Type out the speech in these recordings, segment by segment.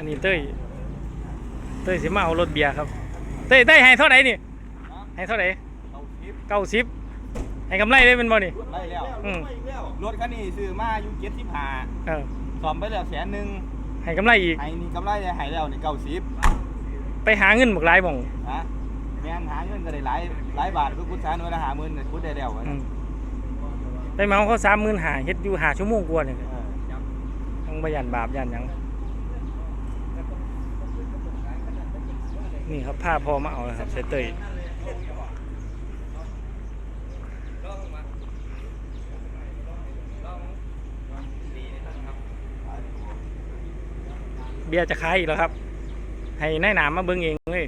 อันนี้เต้ย เต้ยสิมาเอารถเบียร์ครับ เต้ยเต้ยให้เท่าไหร่นี่ ให้เท่าไหร่เอาคลิปเก้าสิบให้กำไรได้เป็นบ่นี่ไล่แล้วอืมรถคันนี้ซื้อมาอยู่เจ็ดสิบห้าเออซ่อมไปแล้วแสนหนึ่งให้กำไรอีกไอ้นี่กำไรได้หายแล้วนี่เก้าสิบไปหาเงินบักหลายหม่องนะแม่นหาเงินก็ได้หลายหลายบาทคือคุณสานไว้ละหาหมื่นเนี่ยคุณได้แล้วอืมไปเมาเขาสามหมื่นหาเฮ็ดอยู่หาชั่วโมงกว่าเนี่ยเออทั้งบยันบาปยันหยัง นี่ครับผ้าพอมาเอาครับเซเตยเบียร์จะขายอีกแล้วครับ ให้นายหนามมาเบิ้งเองเลย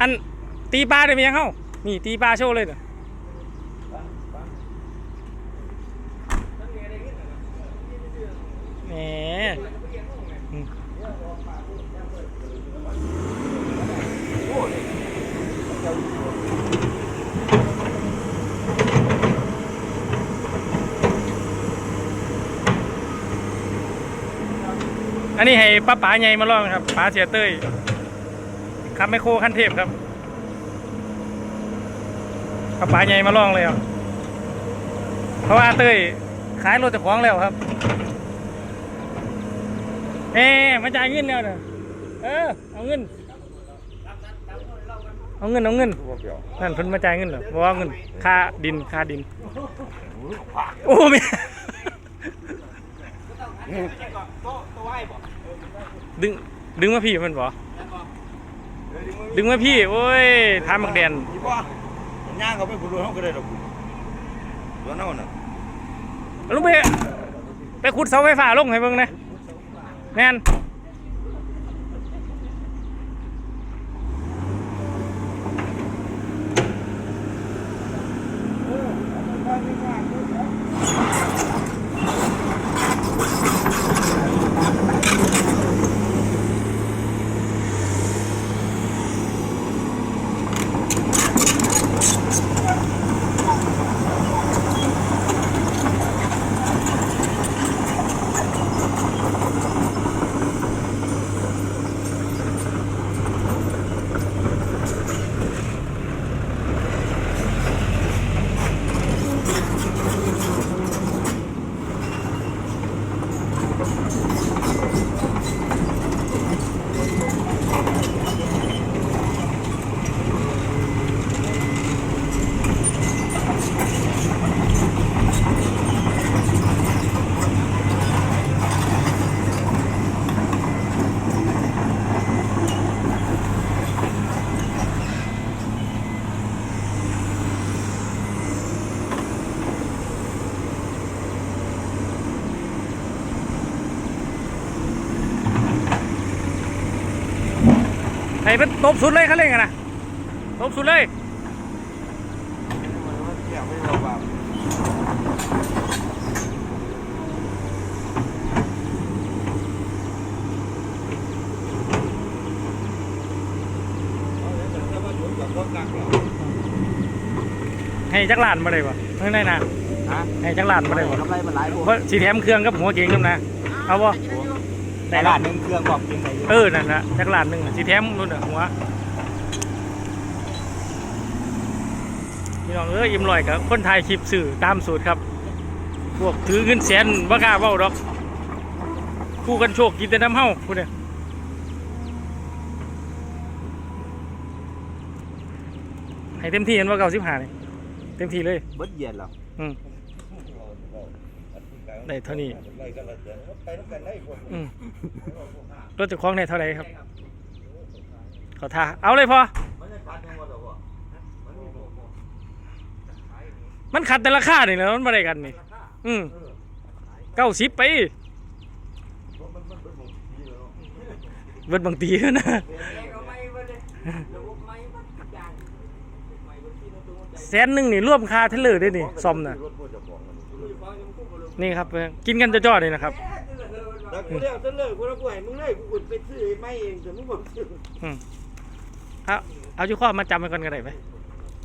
อันตีปลาได้ไหมยังเข้านี่ตีปลาโชว์เลยเด้อแหมอืมอันนี้ให้ป้าป๋าใหญ่มาลองครับป๋าเสียเต้ย ครับไมโครขั้นเทพครับขับปลาใหญ่มาล่องเลยอะเพราะว่าเต้ยขายรถจากของแล้วครับ เอ๊มาจ่ายเงินแล้วเด้อเออเอาเงิน เอาเงินเอาเงินนั่นเพิ่นมาจ่ายเงินเหรอเพราะว่าเงินค่าดินค่าดินโอ้แม่ดึงดึงมาพี่มันบ่ ดึงมาพี่โอ้ยทามักแดนอีบ่ย่างเขาไปบุรุษเขาก็ได้ดอกตัวเน่าน่ะลุงไปไปขุดเสาไฟฟ้าลงให้เบิ่งนะแม่น ให้เป็นตบสุดเลยเขาเล่นกันนะตบสุดเลยแก้ไม่บอกว่าให้จักรลานมาเลยปะไม่ได้นะฮะให้จักรลานมาเลยปะกำไรมันหลายพวกเพราะสีแถมเครื่องกับหัวเก่งนั่นนะเอาบ่ แต่ละหนึ่งเครื่องบอกกินไหนเออ นั่นนะจักรลานหนึ่งน่ะสีแถมนู่นน่ะหัวพี่น้องเอ้ยอิ่มลอยกับคนไทยคลิปสื่อตามสูตรครับ พวกถือเงินแสนบ่กล้าเว้าดอกคู่กันโชคกินแต่น้ำเฮาพูดเนี่ยให้เต็มที่เห็นว่าเก่าสิบห้าเลยเต็มที่เลย เบิดเย็นเหรออืม ได้เท่านี้ไล่กันละเดือนไปน้ำกันได้คนอืมรถจะคล้องในเท่าไหร่ครับ ขอท่าเอาเลยพอ มันขัดแต่ราคานี่แหล้วมันไม่ได้กันนี่ อืมเก้าสิบไปเบิดบางทีนะแสนหนึ่งนี่รวมค่าเทเลอร์ด้วยนี่ซ่อมน่ะ รถพวกเจ้าของมันนี่ครับกินกันจะจอดๆนี่นะครับแต่กูเรียกซะเลยกูแล้วกูให้มึงเลยกูไปซื้อไม่เองแต่มึงบอกซื้ออืมเอาเอาอยู่ข้อมาจำไว้ก่อนก็ได้ไหม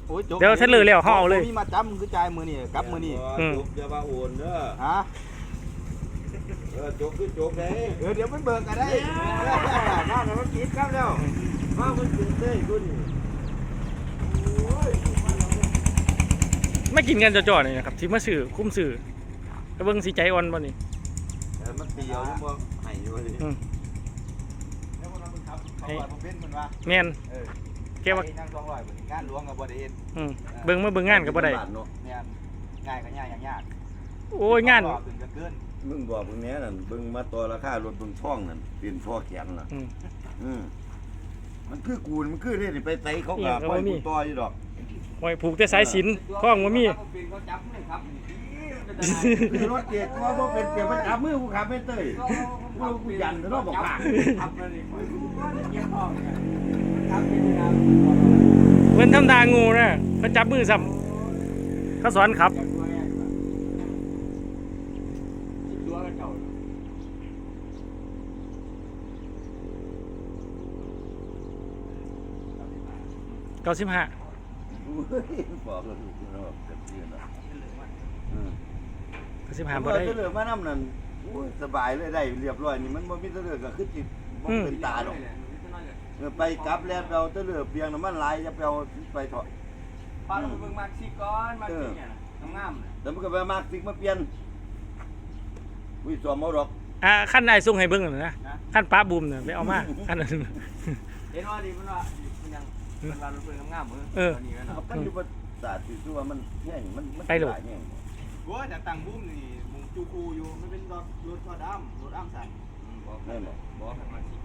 โอ้ยจบเดี๋ยวเสร็จเลยแล้วเขาเอาเลย มีมาจับมึงคือจ่ายมือนี่กลับมือนี่อืมจบอย่ามาโอนเด้อฮะเออจบคือจบเลยเดี๋ยวเดี๋ยวไปเบิกกันได้น่าจะมันกินครับแล้วว่ามันกินเต้ยกูนี่ไม่กินกันจ่อๆนี่นะครับที่มาสื่อคุ้มสื่อกระ เบื้องสีใจอ่อนบ่นี่แต่มันเตียวยังบ่ให้อยู่ดิอืมแล้วคนนั้นมึงครับเขาว่าผมเป็นมันว่าแม่นเออแกว่านั่งสองร้อยเหมือนงานหลวงกับบ่ได้เฮ็ดอืมเบิ่งมาเบิ่งงานก็บ่ได้เนาะเนี่ยง่ายก็ง่ายอย่างยากโอ้ยงานรอบถึงจะเกินมึงบอกมึงเนี้ยนั่นเบิ่งมาต่อราคารถเบิ่งช่องนั่นเป็นช่อแขนน่ะอืมอืมมันคือกูนี่มันคือนี่ไปไสเขาอีก็หยังก็ปล่อยบ่มีกูต่ออยู่ดอกโอ้ยผูกแต่สายสิญจนข้องบ่มีเขาจับมือครับคือ รถเกียร์ว่าบ่เป็นเกียร์มาจับมือกูขับไม่เต้ยกูกูยันเนาะบอกว่าขับมาดิเกี่ยวข้องเนี่ยขับเป็นยังไงเพิ่นทำทางูนะเพิ่นจับมือซ้ำเขาสอนขับตัวกันเก้าสิบห้าบอกเลยเนาะกับเสียเนาะอืมเก้าสิบห้าหาบ่บ่ได้ได้ เลือมานํนั่นโอ้ยสบายเลยได้เรียบร้อยนี่มันบ่มีตะเลือก็คือสิบ่เป็นตาดอกเออไปกลับแล้วเราตะเลือเพียงน้ำมันหลายจะไปเอาไปเถอะพาเราไปเบิ่งมาร์คซี่ก่อนมาร์คซี่เนี่ยงามๆเลยแล้วมันก็ไปมากสิกมาเปลี่ยนอุ้ยสวมเอาดอกอ่าขั้นไอ้ส่งให้เบิ่งนั่นนะขั้นป้าบูมเนี่ยไปเอามาขั้นนั้น เห็นว่าดีมันว่ามันยังมันว่าเราเบิ่งงามๆเออนี่นะเอาไปอยู่บ่สาดสิว่ามันแห้งมันมันไปโลดแห้ง โอ้ยแต่ตั้งบุ้มนี่มุงจูคูอยู่มันเป็นรถรถทอดอ้ำรถอ้ำสั่นบอกแม่นบ่บอกให้มาสิ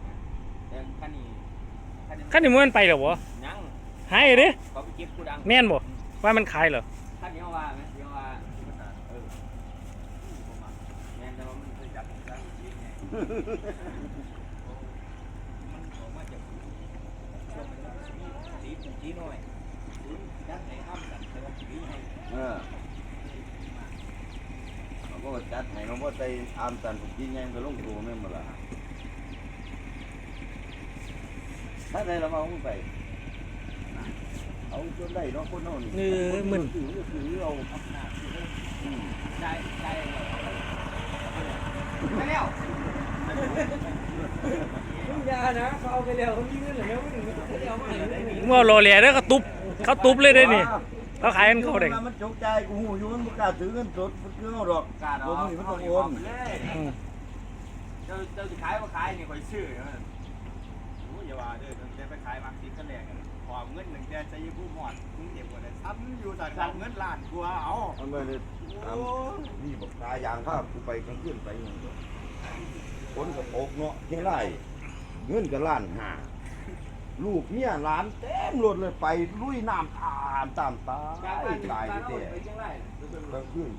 แต่คันนี้ขั้นนี้มันไปเหรอวะยังหายเด้เขาไปเก็บกูดังแม่นบ่ว่ามันขายเหรอคันนี้เขาว่าไหมเดี๋ยวว่าเออแม่นแต่ว่ามันเคยจับได้จริงไงมันออกมาจากช่วงมันสีสีสีหน่อยจัดให้อ้ำสั่นแต่ว่าสีให้ เออเขาก็จัดให้น้องบ่ใส่อามตันผมกินยังก็ลงตัวแม่นบ่ล่ะถ้าได้เราเอาไปเอาจนได้เนาะคนเฮานี่เออมึนถือถือเอาอืมได้ได้ไปแล้วมึงอย่านะเขาเอาไปแล้วเขามีเงินเหลือแล้วมึงเขาเอามาเหลือได้นี่เมื่อรอแหล่แล้วก็ตุบเขาตุบเลยเด้นี่ เขาขายกันเขาเด้งมันจกใจกูหูอยู่มันบ่กล้าถือเงินสดมันคือเอาดอกการบ่เอามีมันเขาต้องโอโอนนเลยอืมเจ้าเจ้าจะขายว่าขายนี่คอยซื้อเนาะโอ้ยอย่าว่าเด้อเดี๋ยวไปขายมาสิกันแรกกันขอเงินหนึ่งเดือนจะยืมผู้หมอดมึงเจ็บกว่าเลยซ้ำอยู่แต่ขอเงินล้านกว่าเอามันไม่ได้ตามโอ้นี่บอกตายางภาพกูไปกลางคืนไปหยังดอกคนกับอกเนาะเท่าไรเงินกับล้านห้า ลูกเมียหลานเต็มรถเลยไปลุยน้ำตามตามตายตายไปแต่กลางคืน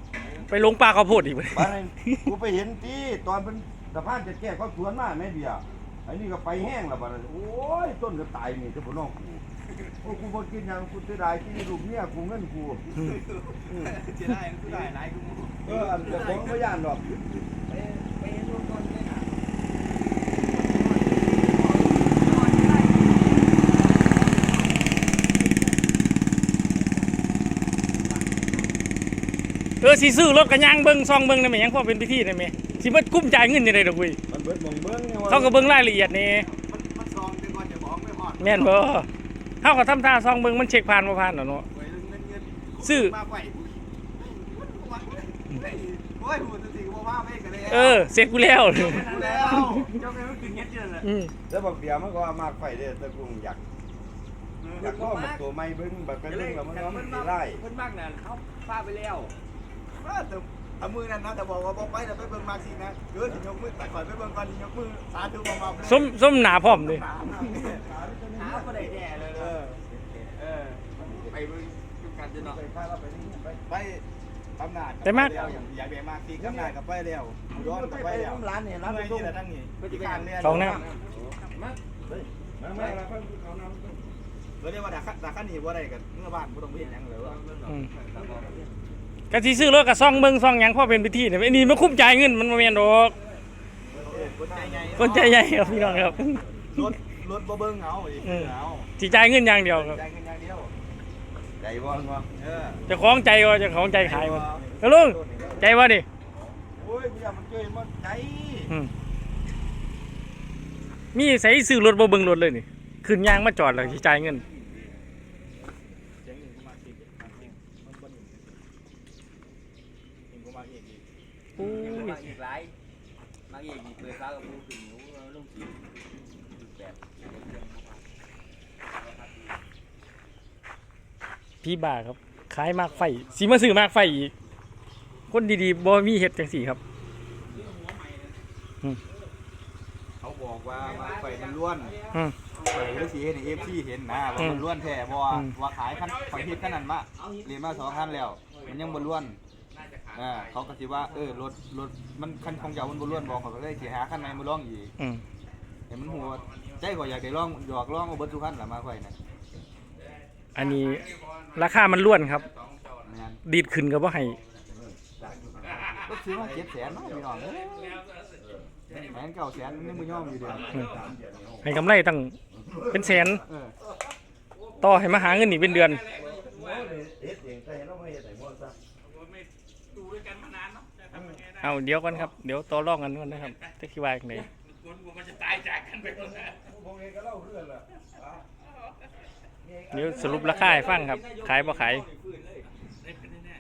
ไปลงปลาข้าวโพดอีกบ่บ้านนี้กูไปเห็นที่ตอนเป็นสะพานจะแก้เขาสวนมาแม่เบียร์ไอ้นี่ก็ไปแห้งแล้วบ้านนี้โอ้ยต้นก็ตายนี่เจ้าพ่อน้องกูโอ้กูบ่กินหยังกูเสียดายที่ลูกเมียกูเงินกูจะได้กูได้หลายกูเอออันเจ้าของบ่ย่านดอก ไปไปเห็นรถก่อนเลยนะ เออสิซื้อรถกันยางเบิ่งซองเบิ่งได้ไหมยังพอเป็นพิธีได้ไหมสิมากุ้มจ่ายเงินยังไงดอกเว้ยมันเบิดหมองเบิ่งนี่ว่าเขาก็เบิ่งรายละเอียดนี่มันมันซองเดี๋ยวก่อนจะบอกไม่หมดแม่นบ่เฮาก็ทำท่าซองเบิ่งมันเช็คผ่านบ่ผ่านดอกเนาะไว้เงินเงินซื้อมาไหวโอ้ยหูตัวสิว่าว่าไม่กันเลยเออเสร็จกูแล้วแล้วเจ้าแม่ก็คือเงี้ยเจอเลยอืมแล้วบักเบียร์มันก็ว่ามากไฟเด้อแต่กูอยากอยากเข้ามาตัวใหม่เบิ่งบัดไปเบิ่งแล้วมันว่ามันสิไล่เพิ่นมากนั่นเขาฟาไปแล้ว ว่าแต่เอามือนั่นนะแต่บอกว่าบอกไปแต่ไปเบิ่งมาสินะเดี๋ยวจะยกมือแต่ก่อนไปเบิ่งก่อนยกมือสาธุมามาส้มส้มหนาพร้อมเลยหาก็ได้แน่เลยเออเออไปเบิ่งกันจะเนาะไปพาเราไปนี่ไปไปอำนาจแต่มากอยากไปมากสิอำนาจกับไปแล้วย้อนกับไปแล้วร้านนี่ร้านไปไปส่งที่ละทั้งนี้ไปที่การเนี่ยสองน้มามาแล้วเพิ่นเอาน้ำเราเรียกว่าดาคัดดาคันนี่บ่ได้กันเมื่อบ้านบ่ต้องเฮ็ดหยังเลยว่า อืมก็สิซื้อรถก็ซองเบิ่งซองหยังพอเป็นพิธีเนี่ยไอ้นี่มันคุ้มจ่ายเงินมันบ่แม่นดอกเคนใจใหญ่คนใจใหญ่ครับพี่น้องครับรถรถบ่เบิ่งเอาอีกเอาสิจ่ายเงินอย่างเดียวครับใจเงินอย่างเดียวใจบ่เนาะเออเจะของใจว่าจะของใจขายมันแล้วลุงใจว่าดิโอ้ยเมียมันเจ้ยมันใจอืมมีใส่ซื้อรถบ่เบิ่งรถเลยนี่ขึ้นยางมาจอดแล้วสิจ่ายเงิน เจ๋งหนึ่งก็มาสิบมาเองมันบ่หนึ่งหนึ่งก็มาเองอีก โอ้ มาย อีกหลายมาเองอีกเปิดฟ้ากับผู้ขึ้นหนูลงสีแบบ พี่บ้าครับขายมากไฟสิมาซื้อมากไฟอีก คนดีๆบ่มีเฮ็ดจังสี่ครับ เขาบอกว่ามาไฟมันล้วนอืม ไฟฤาษีเห็นเอฟซีเห็นนะว่ามันล้วนแท้บ่ว่าอืม ว่าขายคันไฟเฮ็ดขนาดมาเรียนมาสองคันแล้ว มันยังบ่ล้วนอ่าเขาก็สิว่าเออรถรถมันคันของเจ้ามันบ่ล้วนบอกเขาก็เลยสิหาคันใหม่มาลองอีกอืมเห็นมันหัวใจก็อยากได้ลองอยากลองเอาเบิดทุกคันล่ะมาไฟน่ะ อันนี้ราคามันล้วนครับแม่นดีดขึ้นก็บ่ให้ก็ซื้อมา7แสนเนาะพี่น้องเอ้ยแม่นเก้าแสนมันยังบ่ยอมอยู่เด้ออืมให้กำไรตั้งเป็นแสนเออต่อให้มาหาเงินนี่เป็นเดือนเฮ็ดเองแต่เราไม่เฮ็ดให้หมดซะเอาเดี๋ยวก่อนครับเดี๋ยวต่อรองกันก่อนนะครับจะคิดว่าจังไดพวกนี้ก็เล่าเรื่องละ เดี๋ยวสรุปราคาให้ฟังครับ ขายบ่ขายฟื้นเลย